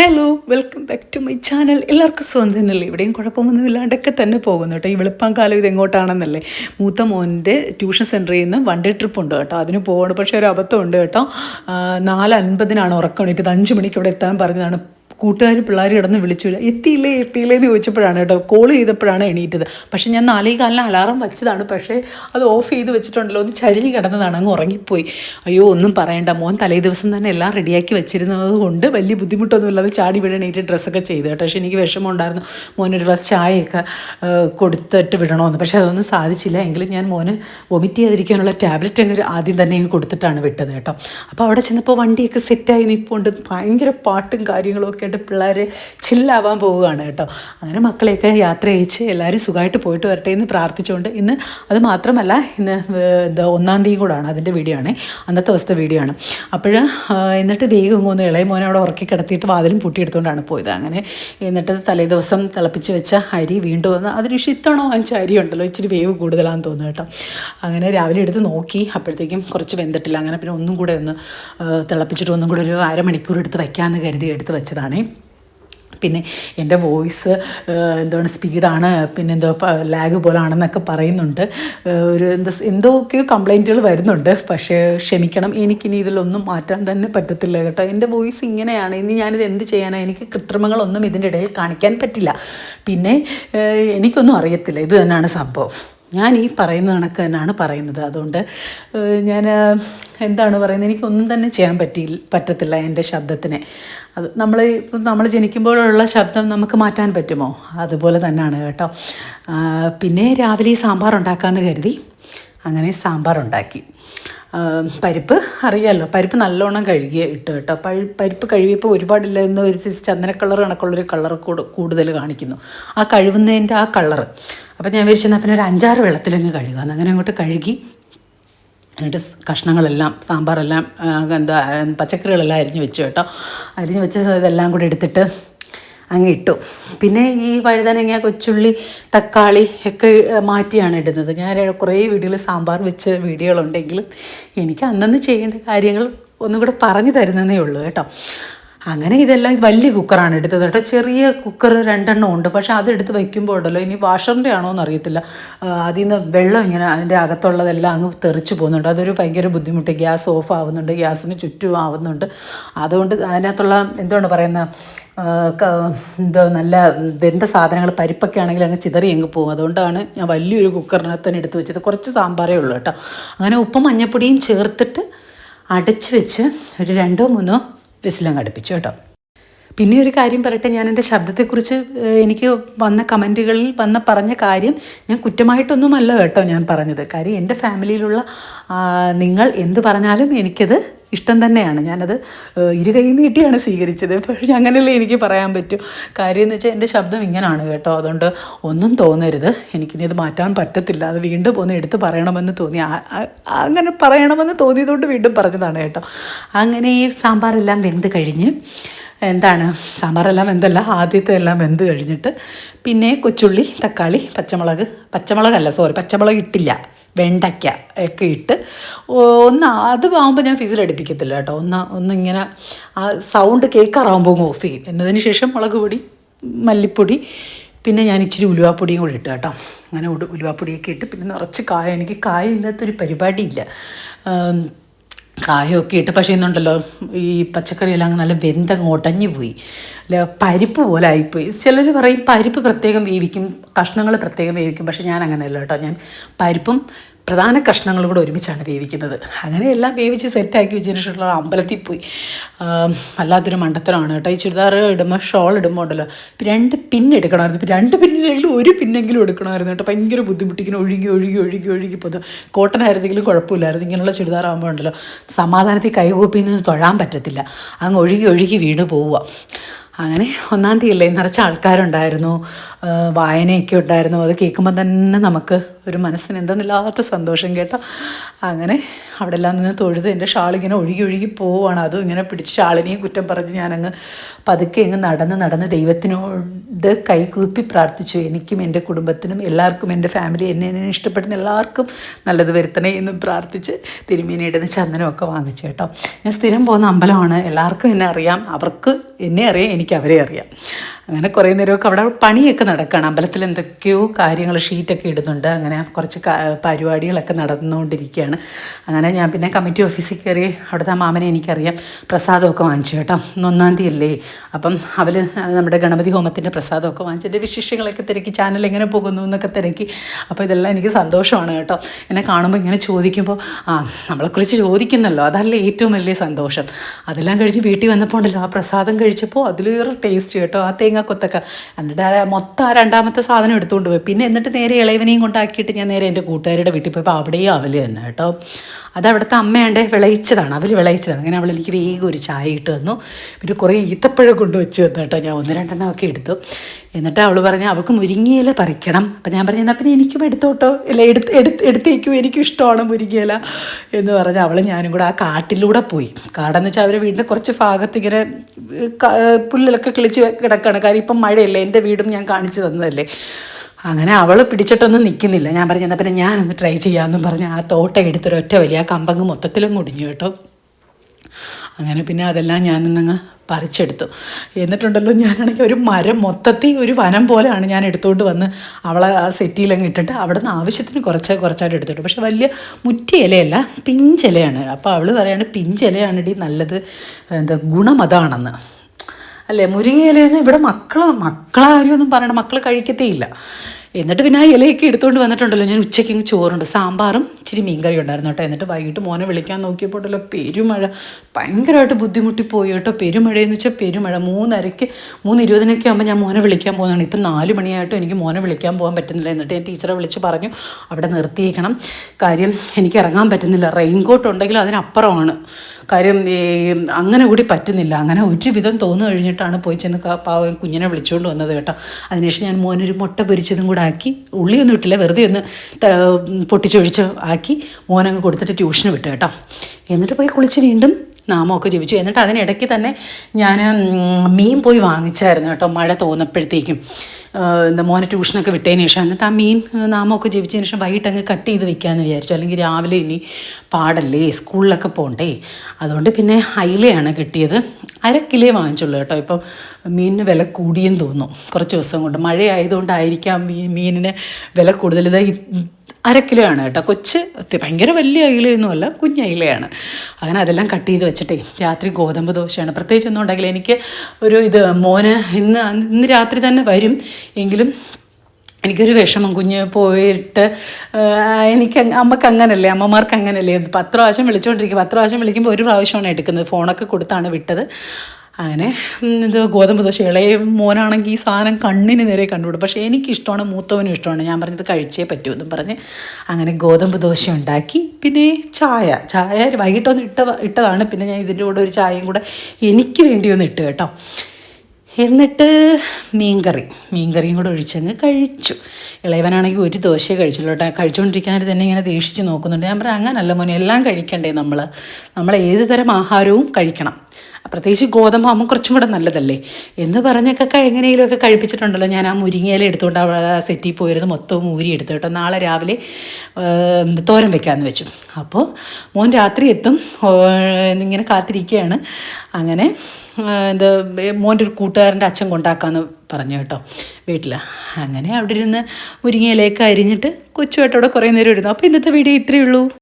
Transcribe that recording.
Hello welcome back to my channel എല്ലാവർക്കും സ്വന്തം തന്നെയല്ലേ? ഇവിടെയും കുഴപ്പമൊന്നും ഇല്ലാണ്ടൊക്കെ തന്നെ പോകുന്നു കേട്ടോ. ഈ വെളുപ്പം കാലം ഇത് എങ്ങോട്ടാണെന്നല്ലേ മൂത്ത മോന്റെ ട്യൂഷൻ സെന്ററിൽ നിന്ന് വൺ ഡേ ട്രിപ്പ് ഉണ്ട് കേട്ടോ. അതിന് പോകണം പക്ഷേ ഒരു അബദ്ധം ഉണ്ട് കേട്ടോ. നാല് അൻപതിനാണ് ഉറക്കം. എണീറ്റത് അഞ്ച് മണിക്ക് ഇവിടെ എത്താൻ പറഞ്ഞതാണ്. കൂട്ടുകാർ പിള്ളേർ കിടന്ന് വിളിച്ചില്ല എത്തിയില്ലേ എത്തിയില്ലേ എന്ന് ചോദിച്ചപ്പോഴാണ് കേട്ടോ കോൾ ചെയ്തപ്പോഴാണ് എണീറ്റത്. പക്ഷേ ഞാൻ നാലേ കാലിന് അലാറം വെച്ചതാണ് പക്ഷേ അത് ഓഫ് ചെയ്ത് വെച്ചിട്ടുണ്ടല്ലോ ഒന്ന് ചരിഞ്ഞ് കിടന്നതാണ് അങ്ങ് ഉറങ്ങിപ്പോയി. അയ്യോ ഒന്നും പറയണ്ട മോൻ തലേ ദിവസം തന്നെ എല്ലാം റെഡിയാക്കി വെച്ചിരുന്നത് കൊണ്ട് വലിയ ബുദ്ധിമുട്ടൊന്നുമില്ലാതെ ചാടി വീഴ എണീറ്റ് ഡ്രസ്സൊക്കെ ചെയ്തു കേട്ടോ. പക്ഷേ എനിക്ക് വിഷമമുണ്ടായിരുന്നു മോനൊരു ഗ്ലാസ് ചായയൊക്കെ കൊടുത്തിട്ട് വിടണമെന്ന് പക്ഷേ അതൊന്നും സാധിച്ചില്ല എങ്കിലും ഞാൻ മോന് വൊമിറ്റ് ചെയ്തിരിക്കാനുള്ള ടാബ്ലറ്റ് അങ്ങനെ ആദ്യം തന്നെ കൊടുത്തിട്ടാണ് വിട്ടത് കേട്ടോ. അപ്പോൾ അവിടെ ചെന്നപ്പോൾ വണ്ടിയൊക്കെ സെറ്റായി നിൽപ്പുണ്ട് ഭയങ്കര പാട്ടും കാര്യങ്ങളും ആയിട്ട് പിള്ളേർ ചില്ലാവാൻ പോവുകയാണ് കേട്ടോ. അങ്ങനെ മക്കളെയൊക്കെ യാത്ര അയച്ച് എല്ലാവരും സുഖമായിട്ട് പോയിട്ട് വരട്ടെ എന്ന് പ്രാർത്ഥിച്ചുകൊണ്ട് ഇന്ന് അത് മാത്രമല്ല ഇന്ന് എന്താ ഒന്നാം തീയതി കൂടാണ് അതിന്റെ വീഡിയോ ആണ്. അന്നത്തെ ദിവസത്തെ വീഡിയോ ആണ്. അപ്പോൾ എന്നിട്ട് ദൈവം ഇങ്ങോന്ന് ഇളയ മോനെ അവിടെ ഉറക്കി കിടത്തിയിട്ട് വാതിലും പൂട്ടിയെടുത്തുകൊണ്ടാണ് പോയത്. അങ്ങനെ എന്നിട്ട് തലേ ദിവസം തിളപ്പിച്ച് വെച്ച അരി വീണ്ടും വന്ന് അതിന് ഇഷ്ടമാണോ വാങ്ങിച്ച അരി ഉണ്ടല്ലോ ഇച്ചിരി വേവ് കൂടുതലാണെന്ന് തോന്നുന്നു കേട്ടോ. അങ്ങനെ രാവിലെ എടുത്ത് നോക്കി അപ്പോഴത്തേക്കും കുറച്ച് വെന്തിട്ടില്ല. അങ്ങനെ പിന്നെ ഒന്നും കൂടെ ഒന്ന് തിളപ്പിച്ചിട്ട് ഒന്നും കൂടെ ഒരു അരമണിക്കൂർ എടുത്ത് വയ്ക്കാമെന്ന് കരുതി എടുത്ത് വെച്ചതാണേ. പിന്നെ എന്റെ വോയിസ് എന്താണ് സ്പീഡാണ് പിന്നെ എന്തോ ലാഗ് പോലാണെന്നൊക്കെ പറയുന്നുണ്ട്. ഒരു എന്താ എന്തൊക്കെയോ കംപ്ലൈന്റുകൾ വരുന്നുണ്ട്. പക്ഷേ ക്ഷമിക്കണം എനിക്കിനി ഇതിലൊന്നും മാറ്റാൻ തന്നെ പറ്റത്തില്ല കേട്ടോ. എന്റെ വോയിസ് ഇങ്ങനെയാണ്. ഇനി ഞാനിത് എന്ത് ചെയ്യാനാണ് എനിക്ക് കൃത്രിമങ്ങളൊന്നും ഇതിന്റെ ഇടയിൽ കാണിക്കാൻ പറ്റില്ല. പിന്നെ എനിക്കൊന്നും അറിയത്തില്ല. ഇത് തന്നെയാണ് സംഭവം. ഞാൻ ഈ പറയുന്ന കണക്ക് തന്നെയാണ് പറയുന്നത്. അതുകൊണ്ട് ഞാൻ എന്താണ് പറയുന്നത്? എനിക്കൊന്നും തന്നെ ചെയ്യാൻ പറ്റി പറ്റത്തില്ല എന്റെ ശബ്ദത്തിനെ. അത് നമ്മൾ നമ്മൾ ജനിക്കുമ്പോഴുള്ള ശബ്ദം നമുക്ക് മാറ്റാൻ പറ്റുമോ? അതുപോലെ തന്നെയാണ് കേട്ടോ. പിന്നെ രാവിലെ സാമ്പാർ ഉണ്ടാക്കാമെന്ന് കരുതി അങ്ങനെ സാമ്പാർ ഉണ്ടാക്കി. പരിപ്പ് അറിയാമല്ലോ പരിപ്പ് നല്ലോണം കഴുകിയ ഇട്ട് കേട്ടോ. പഴു പരിപ്പ് കഴുകിയപ്പോൾ ഒരുപാടില്ല എന്ന് ഒരു ചന്ദന കളർ കണക്കുള്ളൊരു കളർ കൂടുതൽ കാണിക്കുന്നു. ആ കഴുകുന്നതിന്റെ ആ കളർ അപ്പം ഞാൻ വിചാരിച്ചെന്നാൽ പിന്നെ ഒരു അഞ്ചാറ് വെള്ളത്തിലങ്ങ് കഴുകാമെന്ന് അങ്ങനെ അങ്ങോട്ട് കഴുകി എന്നിട്ട് കഷ്ണങ്ങളെല്ലാം സാമ്പാറെല്ലാം എന്താ പച്ചക്കറികളെല്ലാം അരിഞ്ഞു വെച്ചു കേട്ടോ. അരിഞ്ഞ് വെച്ച ഇതെല്ലാം കൂടി എടുത്തിട്ട് അങ്ങ് ഇട്ടു. പിന്നെ ഈ വഴുതനങ്ങ കൊച്ചുള്ളി തക്കാളി ഒക്കെ മാറ്റിയാണ് ഇടുന്നത്. ഞാൻ കുറേ വീഡിയോയിൽ സാമ്പാർ വെച്ച വീഡിയോകളുണ്ടെങ്കിലും എനിക്ക് അന്നന്ന് ചെയ്യേണ്ട കാര്യങ്ങൾ ഒന്നും കൂടെ പറഞ്ഞു തരുന്നതേ ഉള്ളൂ കേട്ടോ. അങ്ങനെ ഇതെല്ലാം വലിയ കുക്കറാണ് എടുത്തത് കേട്ടോ. ചെറിയ കുക്കർ രണ്ടെണ്ണം ഉണ്ട്. പക്ഷേ അതെടുത്ത് വയ്ക്കുമ്പോൾ ഉണ്ടല്ലോ ഇനി വാഷറിന്റെ ആണോ എന്ന് അറിയത്തില്ല. ആ, അതിൽ നിന്ന് വെള്ളം ഇങ്ങനെ അതിന്റെ അകത്തുള്ളതെല്ലാം അങ്ങ് തെറിച്ച് പോകുന്നുണ്ട്. അതൊരു ഭയങ്കര ബുദ്ധിമുട്ട്. ഗ്യാസ് ഓഫ് ആവുന്നുണ്ട്. ഗ്യാസിന് ചുറ്റും ആവുന്നുണ്ട്. അതുകൊണ്ട് അതിനകത്തുള്ള എന്തുകൊണ്ട് പറയുന്ന എന്തോ നല്ല വെന്ത സാധനങ്ങൾ പരിപ്പൊക്കെ ആണെങ്കിൽ അങ്ങ് ചിതറി അങ്ങ് പോകും. അതുകൊണ്ടാണ് ഞാൻ വലിയൊരു കുക്കറിനകത്ത് തന്നെ എടുത്ത് വെച്ചത്. കുറച്ച് സാമ്പാറേ ഉള്ളൂ കേട്ടോ. അങ്ങനെ ഉപ്പും മഞ്ഞപ്പൊടിയും ചേർത്തിട്ട് അടച്ച് വെച്ച് ഒരു രണ്ടോ മൂന്നോ വിസിലങ്ങ് അടുപ്പിച്ചു കേട്ടോ. പിന്നെ ഒരു കാര്യം പറയട്ടെ ഞാൻ എന്റെ ശബ്ദത്തെക്കുറിച്ച് എനിക്ക് വന്ന കമന്റുകളിൽ വന്ന പറഞ്ഞ കാര്യം ഞാൻ കുറ്റമായിട്ടൊന്നുമല്ല കേട്ടോ ഞാൻ പറഞ്ഞത്. കാര്യം എന്റെ ഫാമിലിയിലുള്ള നിങ്ങൾ എന്ത് പറഞ്ഞാലും എനിക്കത് ഇഷ്ടം തന്നെയാണ്. ഞാനത് ഇരുകൈ നീട്ടിയാണ് സ്വീകരിച്ചത്. പക്ഷേ അങ്ങനെയല്ലേ എനിക്ക് പറയാൻ പറ്റൂ. കാര്യം എന്ന് വെച്ചാൽ എന്റെ ശബ്ദം ഇങ്ങനെയാണ് കേട്ടോ. അതുകൊണ്ട് ഒന്നും തോന്നരുത്. എനിക്കിനി അത് മാറ്റാൻ പറ്റത്തില്ല. അത് വീണ്ടും ഒന്ന് എടുത്ത് പറയണമെന്ന് തോന്നി. അങ്ങനെ പറയണമെന്ന് തോന്നിയതുകൊണ്ട് വീണ്ടും പറഞ്ഞതാണ് കേട്ടോ. അങ്ങനെ ഈ സാമ്പാറെല്ലാം വെന്ത് കഴിഞ്ഞ് എന്താണ്? സാമ്പാറെല്ലാം വെന്തല്ല. ആദ്യത്തെ എല്ലാം വെന്ത് കഴിഞ്ഞിട്ട് പിന്നെ കൊച്ചുള്ളി തക്കാളി പച്ചമുളക്. പച്ചമുളകല്ല സോറി പച്ചമുളക് ഇട്ടില്ല. വെണ്ടയ്ക്ക ഒക്കെ ഇട്ട് ഒന്ന് അത് ആകുമ്പോൾ ഞാൻ ഫിസിലടുപ്പിക്കത്തില്ല കേട്ടോ. ഒന്ന് ഒന്നിങ്ങനെ ആ സൗണ്ട് കേൾക്കാറാകുമ്പോൾ ഓഫ് ചെയ്യും. എന്നതിന് ശേഷം മുളക് പൊടി മല്ലിപ്പൊടി പിന്നെ ഞാൻ ഇച്ചിരി ഉലുവാപ്പൊടിയും കൂടി ഇട്ട് കേട്ടോ. അങ്ങനെ ഉലുവാപ്പൊടിയൊക്കെ ഇട്ട് പിന്നെ നിറച്ച് കായ. എനിക്ക് കായ ഇല്ലാത്തൊരു പരിപാടിയില്ല ആം, കായമൊക്കെ ഇട്ട് പക്ഷേ ഇന്നുണ്ടല്ലോ ഈ പച്ചക്കറിയെല്ലാം നല്ല വെന്തങ്ങ് ഒടഞ്ഞു പോയി. അല്ല പരിപ്പ് പോലെ ആയിപ്പോയി. ചിലർ പറയും പരിപ്പ് പ്രത്യേകം വേവിക്കും കഷ്ണങ്ങൾ പ്രത്യേകം വേവിക്കും പക്ഷേ ഞാൻ അങ്ങനെയല്ല കേട്ടോ. ഞാൻ പരിപ്പും പ്രധാന കഷ്ണങ്ങളും കൂടെ ഒരുമിച്ചാണ് വേവിക്കുന്നത്. അങ്ങനെ എല്ലാം വേവിച്ച് സെറ്റാക്കി വെച്ചതിന് ശേഷമുള്ള അമ്പലത്തിൽ പോയി. വല്ലാത്തൊരു മണ്ടത്തരമാണ് കേട്ടോ. ഈ ചുരിദാർ ഇടുമ്പോൾ ഷോൾ ഇടുമ്പോൾ ഉണ്ടല്ലോ. രണ്ട് പിന്നെടുക്കണമായിരുന്നു രണ്ട് പിന്നിലെങ്കിലും ഒരു പിന്നെങ്കിലും എടുക്കണമായിരുന്നു കേട്ടോ. ഭയങ്കര ബുദ്ധിമുട്ടിങ്ങനെ ഒഴുകി ഒഴുകി ഒഴുകി ഒഴുകി പോകുന്നു കോട്ടൺ ആയിരുന്നെങ്കിലും കുഴപ്പമില്ലായിരുന്നു. ഇങ്ങനെയുള്ള ചുരിദാർ ആകുമ്പോൾ ഉണ്ടല്ലോ. സമാധാനത്തിൽ കൈകൂപ്പി നിന്ന് തൊഴാൻ പറ്റത്തില്ല. അങ്ങ് ഒഴുകി ഒഴുകി വീണ് പോവുക. അങ്ങനെ ഒന്നാം തീയതി അല്ലേ? നിറച്ച ആൾക്കാരുണ്ടായിരുന്നു. വായനയൊക്കെ ഉണ്ടായിരുന്നു. അത് കേൾക്കുമ്പോൾ തന്നെ നമുക്ക് ഒരു മനസ്സിന് എന്തെന്നില്ലാത്ത സന്തോഷം കേട്ടോ. അങ്ങനെ അവിടെ എല്ലാം നിന്ന് തൊഴുത് എന്റെ ഷാളിങ്ങനെ ഒഴുകി ഒഴുകി പോവുകയാണ്. അതും ഇങ്ങനെ പിടിച്ച് ഷാളിനെയും കുറ്റം പറഞ്ഞ് ഞാനങ്ങ് പതുക്കെ അങ്ങ് നടന്ന് നടന്ന് ദൈവത്തിനോട് കൈകൂപ്പി പ്രാർത്ഥിച്ചു. എനിക്കും എന്റെ കുടുംബത്തിനും എല്ലാവർക്കും എന്റെ ഫാമിലി എന്നെ എന്നെ ഇഷ്ടപ്പെടുന്ന എല്ലാവർക്കും നല്ലത് വരുത്തണേ എന്നും പ്രാർത്ഥിച്ച് തിരുമീനിയുടെ നിന്ന് ചന്ദനമൊക്കെ വാങ്ങിച്ചു കേട്ടോ. ഞാൻ സ്ഥിരം പോകുന്ന അമ്പലമാണ്. എല്ലാവർക്കും എന്നെ അറിയാം. അവർക്ക് എന്നെ അറിയാം. എനിക്ക് അവരെ അറിയാം. അങ്ങനെ കുറേ നേരമൊക്കെ അവിടെ പണിയൊക്കെ നടക്കുകയാണ് അമ്പലത്തിൽ എന്തൊക്കെയോ കാര്യങ്ങൾ ഷീറ്റൊക്കെ ഇടുന്നുണ്ട്. അങ്ങനെ കുറച്ച് പരിപാടികളൊക്കെ നടന്നുകൊണ്ടിരിക്കുകയാണ്. അങ്ങനെ ഞാൻ പിന്നെ കമ്മിറ്റി ഓഫീസിൽ കയറി അവിടുത്തെ മാമനെ എനിക്കറിയാം. പ്രസാദമൊക്കെ വാങ്ങിച്ചു കേട്ടോ. ഒന്നാം തീയതി അല്ലേ അപ്പം അവർ നമ്മുടെ ഗണപതി ഹോമത്തിന്റെ പ്രസാദമൊക്കെ വാങ്ങിച്ചതിന്റെ വിശേഷങ്ങളൊക്കെ തിരക്കി ചാനൽ എങ്ങനെ പോകുന്നു എന്നൊക്കെ തിരക്കി. അപ്പോൾ ഇതെല്ലാം എനിക്ക് സന്തോഷമാണ് കേട്ടോ. എന്നെ കാണുമ്പോൾ ഇങ്ങനെ ചോദിക്കുമ്പോൾ ആ നമ്മളെക്കുറിച്ച് ചോദിക്കുന്നല്ലോ. അതല്ലേ ഏറ്റവും വലിയ സന്തോഷം. അതെല്ലാം കഴിഞ്ഞ് വീട്ടിൽ വന്നപ്പോൾ ഉണ്ടല്ലോ ആ പ്രസാദം കഴിച്ചപ്പോൾ അതിലൊരു ടേസ്റ്റ് കേട്ടോ. ആ തേങ്ങാക്കൊത്തൊക്കെ എന്നിട്ട് ആ മൊത്തം ആ രണ്ടാമത്തെ സാധനം എടുത്തുകൊണ്ട് പോയി. പിന്നെ എന്നിട്ട് നേരെ ഇളയവനെയും കൊണ്ടാക്കിയിട്ട് ഞാൻ നേരെ എന്റെ കൂട്ടുകാരുടെ വീട്ടിൽ പോയപ്പോൾ അവിടെയും അവൽ തന്നെ കേട്ടോ. അത് അവിടുത്തെ അമ്മയാണ്ട് വിളയിച്ചതാണ്. അവൽ വിളയിച്ചതാണ്. അങ്ങനെ അവൾ എനിക്ക് വേഗം ഒരു ചായ ഇട്ട് തന്നു. പിന്നെ കുറേ ഈത്തപ്പഴം കൊണ്ട് വെച്ച് തന്നു കേട്ടോ. ഞാൻ ഒന്ന് രണ്ടെണ്ണം ഒക്കെ എടുത്തു. എന്നിട്ട് അവൾ പറഞ്ഞു അവൾക്ക് മുരിങ്ങയില പറിക്കണം. അപ്പം ഞാൻ പറഞ്ഞു എന്നാൽ പിന്നെ എനിക്കും എടുത്തോട്ടോ. ഇല്ല എടുത്ത് എടുത്ത് എടുത്തേക്കും. എനിക്കും ഇഷ്ടമാണ് മുരിങ്ങയില. എന്ന് പറഞ്ഞ് അവൾ ഞാനും കൂടെ ആ കാട്ടിലൂടെ പോയി. കാടെന്ന് വെച്ചാൽ അവരുടെ വീടിന്റെ കുറച്ച് ഭാഗത്ത് ഇങ്ങനെ പുല്ലിലൊക്കെ കിളിച്ച് കിടക്കുകയാണ് കാര്യം ഇപ്പം മഴയല്ലേ എന്റെ വീടും ഞാൻ കാണിച്ചു തന്നതല്ലേ. അങ്ങനെ അവൾ പിടിച്ചിട്ടൊന്നും നിൽക്കുന്നില്ല ഞാൻ പറഞ്ഞു എന്നാൽ പിന്നെ ഞാനൊന്ന് ട്രൈ ചെയ്യാമെന്നും പറഞ്ഞ് ആ തോട്ടം എടുത്തൊരൊറ്റ വലിയ ആ കമ്പങ്ങ് മൊത്തത്തിലും മുടിഞ്ഞു കേട്ടോ. അങ്ങനെ പിന്നെ അതെല്ലാം ഞാനിന്നങ്ങ് പറിച്ചെടുത്തു. എന്നിട്ടുണ്ടല്ലോ ഞാനാണെങ്കിൽ ഒരു മരം മൊത്തത്തിൽ ഒരു വനം പോലെയാണ് ഞാൻ എടുത്തുകൊണ്ട് വന്ന് അവളെ ആ സെറ്റിയിലങ്ങ് ഇട്ടിട്ട് അവിടെ നിന്ന് ആവശ്യത്തിന് കുറച്ച് കുറച്ചായിട്ട് എടുത്തിട്ടു. പക്ഷേ വലിയ മുറ്റി ഇലയല്ല പിഞ്ചിലയാണ്. അപ്പോൾ അവൾ പറയാണ് പിഞ്ചിലയാണിടി നല്ലത് എന്താ ഗുണം അതാണെന്ന്. അല്ലേ ഇലയെന്ന് ഇവിടെ മക്കൾ മക്കളാരും ഒന്നും പറയണം മക്കൾ കഴിക്കത്തേയില്ല. എന്നിട്ട് പിന്നെ ആ ഇലയൊക്കെ എടുത്തുകൊണ്ട് വന്നിട്ടുണ്ടല്ലോ. ഞാൻ ഉച്ചയ്ക്ക് ചോറുണ്ട്. സാമ്പാറും ഇച്ചിരി മീൻകറി ഉണ്ടായിരുന്നു കേട്ടോ. എന്നിട്ട് വൈകിട്ട് മോനെ വിളിക്കാൻ നോക്കിയപ്പോട്ടല്ലോ പെരുമഴ. ഭയങ്കരമായിട്ട് ബുദ്ധിമുട്ടിപ്പോയി കേട്ടോ. പെരുമഴയെന്ന് വെച്ചാൽ പെരുമഴ. മൂന്നരയ്ക്ക് മൂന്ന് ഇരുപതിനൊക്കെ ആകുമ്പോൾ ഞാൻ മോനെ വിളിക്കാൻ പോകുന്നതാണ്. ഇപ്പം നാല് മണിയായിട്ടും എനിക്ക് മോനെ വിളിക്കാൻ പോകാൻ പറ്റുന്നില്ല. എന്നിട്ട് ഞാൻ ടീച്ചറെ വിളിച്ച് പറഞ്ഞു അവിടെ നിർത്തിയേക്കണം. കാര്യം എനിക്ക് ഇറങ്ങാൻ പറ്റുന്നില്ല. റെയിൻ കോട്ട് ഉണ്ടെങ്കിലും അതിനപ്പുറമാണ്. കാര്യം അങ്ങനെ കൂടി പറ്റുന്നില്ല. അങ്ങനെ ഒരുവിധം തോന്നു കഴിഞ്ഞിട്ടാണ് പോയി ചെന്ന് പാവം കുഞ്ഞിനെ വിളിച്ചുകൊണ്ട് വന്നത് കേട്ടോ. അതിനുശേഷം ഞാൻ മോനൊരു മുട്ട പൊരിച്ചതും കൂടെ ആക്കി ഉള്ളിയൊന്നും ഇട്ടില്ല വെറുതെ ഒന്ന് പൊട്ടിച്ചൊഴിച്ച് ആക്കി മോനങ്ങ് കൊടുത്തിട്ട് ട്യൂഷന് വിട്ടു കേട്ടോ. എന്നിട്ട് പോയി കുളിച്ച് വീണ്ടും നാമമൊക്കെ ജപിച്ചു. എന്നിട്ട് അതിനിടയ്ക്ക് തന്നെ ഞാൻ മീൻ പോയി വാങ്ങിച്ചായിരുന്നു കേട്ടോ മഴ തോന്നപ്പോഴത്തേക്കും. എന്താ മോനെ ട്യൂഷനൊക്കെ വിട്ടതിന് ശേഷം. എന്നിട്ട് ആ മീൻ നാമമൊക്കെ ജപിച്ചതിന് ശേഷം വൈകിട്ട് അങ്ങ് കട്ട് ചെയ്ത് വെക്കാമെന്ന് വിചാരിച്ചു. അല്ലെങ്കിൽ രാവിലെ ഇനി പാടല്ലേ സ്കൂളിലൊക്കെ പോകണ്ടേ അതുകൊണ്ട് പിന്നെ അയിലയാണ് കിട്ടിയത്. അര കിലേ വാങ്ങിച്ചുള്ളൂ കേട്ടോ. ഇപ്പം മീനിന് വില കൂടിയെന്ന് തോന്നുന്നു. കുറച്ച് ദിവസം കൊണ്ട് മഴയായതുകൊണ്ടായിരിക്കാം മീ മീനിന് വില കൂടുതൽ. ഇത് ഈ അര കിലോ ആണ് കേട്ടോ. കൊച്ച് ഭയങ്കര വലിയ അയിലയൊന്നുമല്ല കുഞ്ഞ അയിലയാണ്. അങ്ങനെ അതെല്ലാം കട്ട് ചെയ്ത് വെച്ചിട്ടേ രാത്രി ഗോതമ്പ് ദോശയാണ്. പ്രത്യേകിച്ച് ഒന്നും ഉണ്ടെങ്കിൽ എനിക്ക് ഒരു ഇത് മോന് ഇന്ന് ഇന്ന് രാത്രി തന്നെ വരും. എങ്കിലും എനിക്കൊരു വിഷമം. കുഞ്ഞ് പോയിട്ട് എനിക്ക് അമ്മയ്ക്ക് അങ്ങനല്ലേ അമ്മമാർക്ക് അങ്ങനല്ലേ. പത്ത് പ്രാവശ്യം വിളിച്ചുകൊണ്ടിരിക്കും പത്ത് പ്രാവശ്യം വിളിക്കുമ്പോൾ ഒരു പ്രാവശ്യമാണ് എടുക്കുന്നത്. ഫോണൊക്കെ കൊടുത്താണ് വിട്ടത്. അങ്ങനെ ഇത് ഗോതമ്പ് ദോശ. ഇളയ മോനാണെങ്കിൽ ഈ സാധനം കണ്ണിന് നേരെ കണ്ടുവിടും പക്ഷേ എനിക്കിഷ്ടമാണ് മൂത്തവനും ഇഷ്ടമാണ്. ഞാൻ പറഞ്ഞത് കഴിച്ചേ പറ്റൂ എന്നും പറഞ്ഞ് അങ്ങനെ ഗോതമ്പ് ദോശ ഉണ്ടാക്കി. പിന്നെ ചായ. ചായ വൈകിട്ടൊന്ന് ഇട്ട ഇട്ടതാണ്. പിന്നെ ഞാൻ ഇതിന്റെ കൂടെ ഒരു ചായയും കൂടെ എനിക്ക് വേണ്ടി ഒന്ന് ഇട്ട് കേട്ടോ. എന്നിട്ട് മീൻകറി. മീൻകറിയും കൂടെ ഒഴിച്ചങ്ങ് കഴിച്ചു. ഇളയവനാണെങ്കിൽ ഒരു ദോശയെ കഴിച്ചുള്ളൂ കേട്ടോ. കഴിച്ചുകൊണ്ടിരിക്കാൻ തന്നെ ഇങ്ങനെ ദേഷിച്ച് നോക്കുന്നുണ്ട്. ഞാൻ പറയാം അങ്ങനല്ല മോനെ എല്ലാം കഴിക്കണ്ടേ നമ്മൾ നമ്മൾ ഏത് തരം ആഹാരവും കഴിക്കണം. പ്രത്യേകിച്ച് ഗോതമ്പാകുമ്പോൾ കുറച്ചും കൂടെ നല്ലതല്ലേ? എന്ന് പറഞ്ഞൊക്കെ എങ്ങനെയെങ്കിലുമൊക്കെ കഴിപ്പിച്ചിട്ടുണ്ടല്ലോ. ഞാൻ ആ മുരിങ്ങയില എടുത്തുകൊണ്ട് അവിടെ സെറ്റിൽ പോയിരുന്നു മൊത്തവും ഊരി എടുത്തു കേട്ടോ. നാളെ രാവിലെ തോരൻ വെക്കാമെന്ന് വെച്ചു. അപ്പോൾ മോൻ രാത്രി എത്തും. ഇങ്ങനെ കാത്തിരിക്കുകയാണ്. അങ്ങനെ എന്താ മോന്റെ ഒരു കൂട്ടുകാരന്റെ അച്ഛൻ കൊണ്ടാക്കാമെന്ന് പറഞ്ഞു കേട്ടോ വീട്ടിൽ അങ്ങനെ അവിടെ ഇരുന്ന് മുരിങ്ങയിലേക്ക് അരിഞ്ഞിട്ട് കൊച്ചുമായിട്ട് അവിടെ കുറേ നേരം ഇരുന്നു. അപ്പോൾ ഇന്നത്തെ വീഡിയോ ഇത്രയേ ഉള്ളൂ.